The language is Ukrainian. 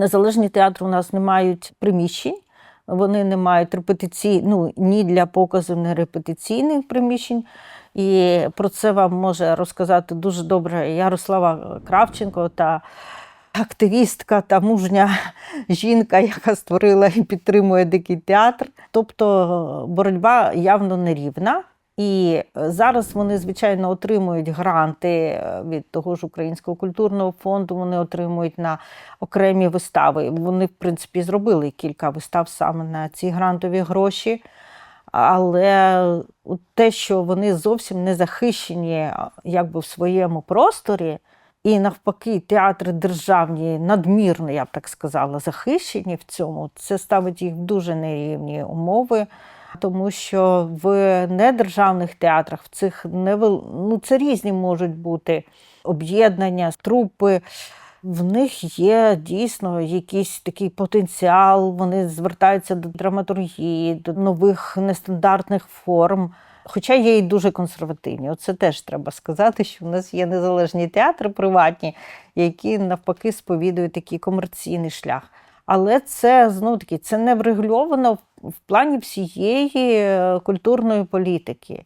Незалежні театри у нас не мають приміщень. Вони не мають репетицій, ну ні для показу, ні репетиційних приміщень. І про це вам може розказати дуже добре Ярослава Кравченко та активістка та мужня жінка, яка створила і підтримує дикий театр. Тобто боротьба явно нерівна. І зараз вони, звичайно, отримують гранти від того ж Українського культурного фонду. Вони отримують на окремі вистави. Вони, в принципі, зробили кілька вистав саме на ці грантові гроші. Але те, що вони зовсім не захищені якби в своєму просторі, і навпаки, театри державні надмірно, я б так сказала, захищені в цьому, це ставить їх в дуже нерівні умови. Тому що в недержавних театрах, в цих невел... ну, це різні можуть бути об'єднання, трупи. В них є дійсно якийсь такий потенціал, вони звертаються до драматургії, до нових нестандартних форм. Хоча є і дуже консервативні. Оце теж треба сказати, що в нас є незалежні театри приватні, які навпаки сповідують такий комерційний шлях. Але це знову таки це не врегульовано в плані всієї культурної політики.